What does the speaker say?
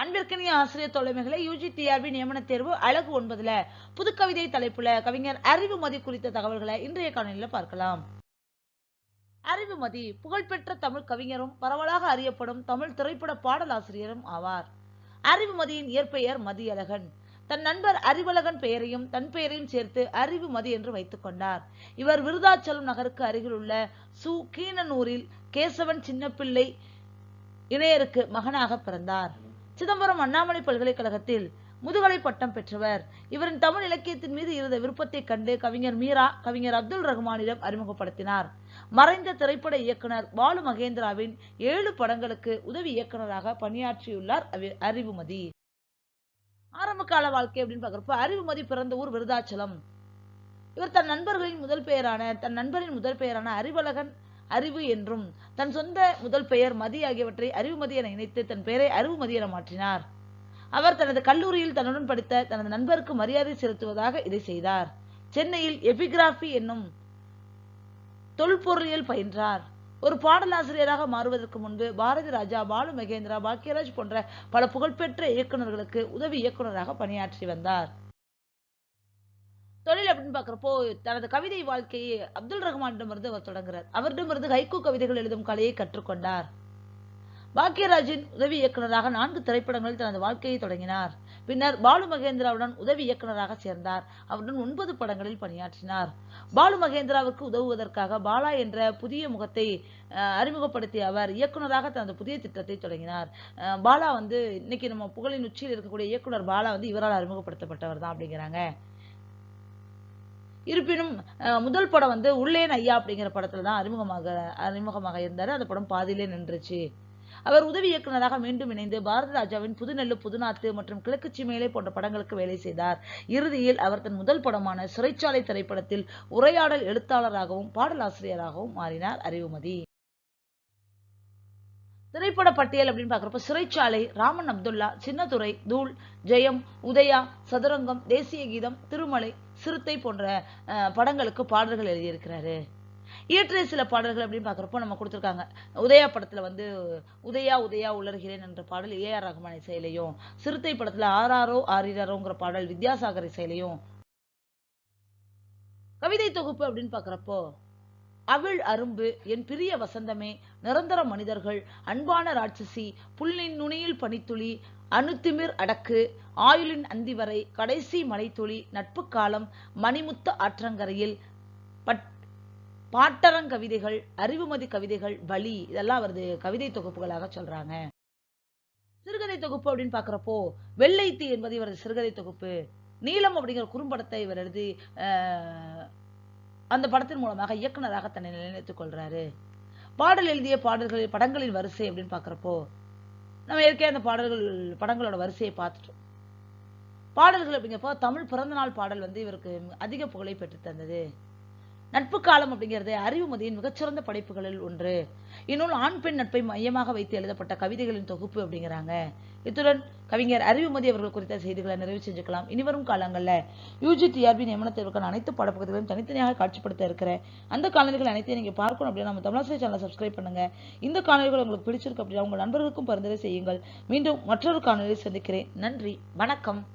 அன்பிற்கனிய ஆசிரியர் தொலைமைகளை UG TRP நியமன தேர்வு அழகு ஒன்பதுல புதுக்கவிதை தலைப்புல கவிஞர் அறிவுமதி குறித்த தகவல்களை இன்றைய காணொலியில பார்க்கலாம். அறிவுமதி புகழ்பெற்ற தமிழ் கவிஞரும் பரவலாக அறியப்படும் தமிழ் திரைப்பட பாடலாசிரியரும் ஆவார். அறிவுமதியின் இயற்பெயர் மதியழகன். தன் நண்பர் அறிவழகன் பெயரையும் தன் பெயரையும் சேர்த்து அறிவுமதி என்று வைத்துக் கொண்டார். இவர் விருதாச்சலம் நகருக்கு அருகில் உள்ள சு. கீனனூரில் கேசவன் சின்னப்பிள்ளை இணையருக்கு மகனாக பிறந்தார். சிதம்பரம் அண்ணாமலை பல்கலைக்கழகத்தில் முதுகலை பட்டம் பெற்றவர். இவரின் தமிழ் இலக்கியத்தின் மீது இருந்த விருப்பத்தை கண்டு கவிஞர் மீரா கவிஞர் அப்துல் ரஹ்மானிடம் அறிமுகப்படுத்தினார். மறைந்த திரைப்பட இயக்குனர் பாலு மகேந்திராவின் ஏழு படங்களுக்கு உதவி இயக்குநராக பணியாற்றியுள்ளார் அறிவுமதி. ஆரம்ப கால வாழ்க்கை அப்படின்னு பார்க்குறப்ப அறிவுமதி பிறந்த ஊர் விருதாச்சலம். இவர் தன் நண்பர்களின் முதல் பெயரான தன் நண்பரின் முதல் பெயரான அறிவழகன் அறிவு என்றும் தன் சொந்த முதல் பெயர் மதி ஆகியவற்றை அறிவுமதி என இணைத்து தன் பெயரை அறிவுமதி என மாற்றினார். அவர் தனது கல்லூரியில் தன்னுடன் படித்த தனது நண்பருக்கு மரியாதை செலுத்துவதாக இதை செய்தார். சென்னையில் எபிகிராபி என்னும் தொல்பொருளியல் பயின்றார். ஒரு பாடலாசிரியராக மாறுவதற்கு முன்பு பாரதி ராஜா பாலு மகேந்திரா பாக்யராஜ் போன்ற பல புகழ்பெற்ற இயக்குனர்களுக்கு உதவி இயக்குனராக பணியாற்றி வந்தார். தொழில் அப்படின்னு பாக்குறப்போ தனது கவிதை வாழ்க்கையை அப்துல் ரஹ்மானிடமிருந்து அவர் தொடங்குறார். அவரிடமிருந்து ஹைகோ கவிதைகள் எழுதும் கலையை கற்றுக்கொண்டார். பாக்யராஜின் உதவி இயக்குனராக நான்கு திரைப்படங்களில் தனது வாழ்க்கையை தொடங்கினார். பின்னர் பாலு மகேந்திராவுடன் உதவி இயக்குனராக சேர்ந்தார். அவருடன் ஒன்பது படங்களில் பணியாற்றினார். பாலு மகேந்திராவுக்கு உதவுவதற்காக பாலா என்ற புதிய முகத்தை அறிமுகப்படுத்திய அவர் இயக்குனராக தனது புதிய திட்டத்தை தொடங்கினார். பாலா வந்து இன்னைக்கு நம்ம புகழின் உச்சியில் இருக்கக்கூடிய இயக்குனர் பாலா வந்து இவரால் அறிமுகப்படுத்தப்பட்டவர் தான் அப்படிங்கிறாங்க. இருப்பினும் முதல் படம் வந்து உள்ளேன் ஐயா அப்படிங்கிற படத்துல தான் அறிமுகமாக அறிமுகமாக இருந்தார். அந்த படம் பாதியிலே நின்றுச்சு. அவர் உதவி இயக்குனராக மீண்டும் இணைந்து பாரத ராஜாவின் புதுநெல்லு புதுநாத்து மற்றும் கிழக்கு சீமையிலே போன்ற படங்களுக்கு வேலை செய்தார். இறுதியில் அவர் தன் முதல் படமான சிறைச்சாலை திரைப்படத்தில் உரையாடல் எழுத்தாளராகவும் பாடலாசிரியராகவும் மாறினார் அறிவுமதி. திரைப்பட பட்டியல் அப்படின்னு பார்க்குறப்ப சிறைச்சாலை ராமன் அப்துல்லா சின்னதுரை தூள் ஜெயம் உதயா சதுரங்கம் தேசிய கீதம் திருமலை சிறுத்தை போன்ற படங்களுக்கு பாடல்கள் எழுதியிருக்கிறாரு. இயற்றிய சில பாடல்கள் அப்படின்னு பார்க்குறப்போ நம்ம கொடுத்துருக்காங்க. உதயா படத்துல வந்து உதயா உதயா உலர்கிறேன் என்ற பாடல் ஏ ஆர் இசையிலையும் சிறுத்தை படத்துல ஆறாரோ ஆறிராரோங்கிற பாடல் வித்யாசாகர் இசையிலையும் கவிதை தொகுப்பு அப்படின்னு பார்க்குறப்போ அவிழ் அரும்பு என் பிரிய வசந்தமே நிரந்தர மனிதர்கள் அன்பான ராட்சசி புல்லின் நுனியில் பனித்துளி அணுத்திமிர் அடக்கு ஆயுளின் அந்திவரை கடைசி மலைத்துளி நட்பு காலம் மணிமுத்த ஆற்றங்கரையில் பட் பாட்டரங்கவிதைகள் அறிவுமதி கவிதைகள் வலி இதெல்லாம் அவரது கவிதை தொகுப்புகளாக சொல்றாங்க. சிறுகதை தொகுப்பு அப்படின்னு பாக்குறப்போ வெள்ளைத்தி என்பது இவரது சிறுகதை தொகுப்பு. நீலம் அப்படிங்கிற குறும்படத்தை இவர் எழுதி அந்த படத்தின் மூலமாக இயக்குனராக தன்னை நிலைநிறுத்திக் கொள்றாரு. பாடல் எழுதிய பாடல்களில் படங்களின் வரிசை அப்படின்னு பாக்குறப்போ நம்ம ஏற்கனவே அந்த பாடல்கள் படங்களோட வரிசையை பார்த்துட்டோம். பாடல்கள் அப்படிங்கிறப்போ தமிழ் பிறந்தநாள் பாடல் வந்து இவருக்கு அதிக புகழை பெற்றுத் தந்தது. நட்பு காலம் அப்படிங்கிறது அறிவுமதியின் மிகச்சிறந்த படைப்புகளில் ஒன்று. இந்நூல் ஆண் பெண் நட்பை மையமாக வைத்து எழுதப்பட்ட கவிதைகளின் தொகுப்பு அப்படிங்கிறாங்க. இத்துடன் கவிஞர் அறிவுமதி அவர்கள் குறித்த செய்திகளை நிறைவு செஞ்சுக்கலாம். இனிவரும் காலங்களில் யூஜி டிஆர்பி நியமன தேர்வுக்கான அனைத்து பாடப்பகுதிகளையும் தனித்தனியாக காட்சிப்படுத்த இருக்கிற அந்த காணொலிகள் அனைத்தையும் நீங்க பார்க்கணும் அப்படின்னா நம்ம தமிழாசிரியர் சேனலை சப்ஸ்கிரைப் பண்ணுங்க. இந்த காணொலிகள் உங்களுக்கு பிடிச்சிருக்கு அப்படின்னா உங்கள் நண்பர்களுக்கும் பரிந்துரை செய்யுங்கள். மீண்டும் மற்றொரு காணொலியில் சந்திக்கிறேன். நன்றி. வணக்கம்.